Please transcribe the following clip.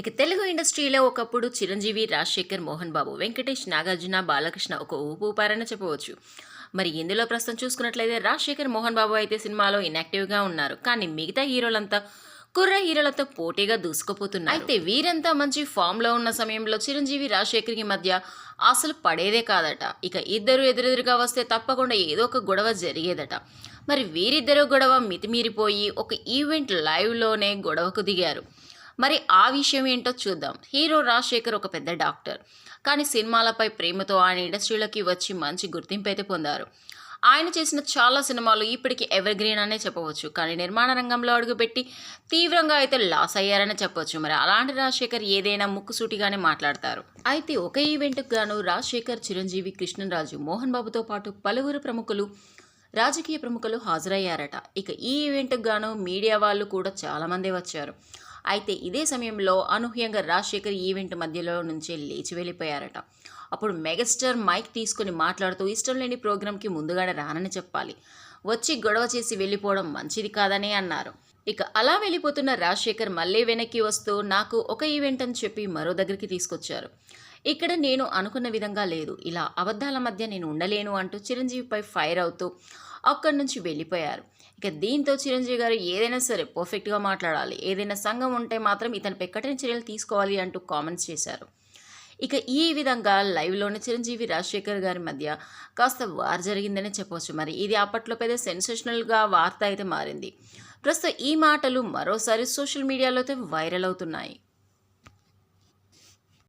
ఇక తెలుగు ఇండస్ట్రీలో ఒకప్పుడు చిరంజీవి రాజశేఖర్ మోహన్ బాబు వెంకటేష్ నాగార్జున బాలకృష్ణ ఒక ఊపు ఊపారని చెప్పవచ్చు. మరి ఇందులో ప్రస్తుతం చూసుకున్నట్లయితే రాజశేఖర్ మోహన్ బాబు అయితే సినిమాలో ఇన్యాక్టివ్గా ఉన్నారు. కానీ మిగతా హీరోలంతా కుర్ర హీరోలతో పోటీగా దూసుకుపోతున్నారు. అయితే వీరంతా మంచి ఫామ్లో ఉన్న సమయంలో చిరంజీవి రాజశేఖర్కి మధ్య అసలు పడేదే కాదట. ఇక ఇద్దరు ఎదురెదురుగా వస్తే తప్పకుండా ఏదో ఒక గొడవ జరిగేదట. మరి వీరిద్దరూ గొడవ మితిమీరిపోయి ఒక ఈవెంట్ లైవ్లోనే గొడవకు దిగారు. మరి ఆ విషయం ఏంటో చూద్దాం. హీరో రాజశేఖర్ ఒక పెద్ద డాక్టర్. కానీ సినిమాలపై ప్రేమతో ఆయన ఇండస్ట్రీలోకి వచ్చి మంచి గుర్తింపు అయితే పొందారు. ఆయన చేసిన చాలా సినిమాలు ఇప్పటికీ ఎవర్ గ్రీన్ అనే చెప్పవచ్చు. కానీ నిర్మాణ రంగంలో అడుగుపెట్టి తీవ్రంగా అయితే లాస్ అయ్యారని చెప్పవచ్చు మరి అలాంటి రాజశేఖర్ ఏదైనా ముక్కుసూటిగానే మాట్లాడతారు. అయితే ఒక ఈవెంట్కు గాను రాజశేఖర్ చిరంజీవి కృష్ణరాజు మోహన్ బాబుతో పాటు పలువురు ప్రముఖులు రాజకీయ ప్రముఖులు హాజరయ్యారట. ఇక ఈ ఈవెంట్కు గాను మీడియా వాళ్ళు కూడా చాలామంది వచ్చారు. అయితే ఇదే సమయంలో అనూహ్యంగా రాజశేఖర్ ఈవెంట్ మధ్యలో నుంచే లేచి వెళ్ళిపోయారట. అప్పుడు మెగాస్టార్ మైక్ తీసుకుని మాట్లాడుతూ ఇష్టం లేని ప్రోగ్రాంకి ముందుగానే రానని చెప్పాలి. వచ్చి గొడవ చేసి వెళ్ళిపోవడం మంచిది కాదని అన్నారు. ఇక అలా వెళ్ళిపోతున్న రాజశేఖర్ మళ్ళీ వెనక్కి వస్తూ నాకు ఒక ఈవెంట్ అని చెప్పి మరో దగ్గరికి తీసుకొచ్చారు. ఇక్కడ నేను అనుకున్న విధంగా లేదు. ఇలా అబద్ధాల మధ్య నేను ఉండలేను అంటూ చిరంజీవిపై ఫైర్ అవుతూ అక్కడి నుంచి వెళ్ళిపోయారు. ఇక దీంతో చిరంజీవి గారు ఏదైనా సరే పర్ఫెక్ట్గా మాట్లాడాలి. ఏదైనా సంఘం ఉంటే మాత్రం ఇతనిపై కఠిన చర్యలు తీసుకోవాలి అంటూ కామెంట్స్ చేశారు. ఇక ఈ విధంగా లైవ్లోనే చిరంజీవి రాజశేఖర్ గారి మధ్య కాస్త వార్ జరిగిందని చెప్పవచ్చు మరి ఇది అప్పట్లో పెద్ద సెన్సేషనల్గా వార్త అయితే మారింది. ప్రస్తుతం ఈ మాటలు మరోసారి సోషల్ మీడియాలో అయితే వైరల్ అవుతున్నాయి.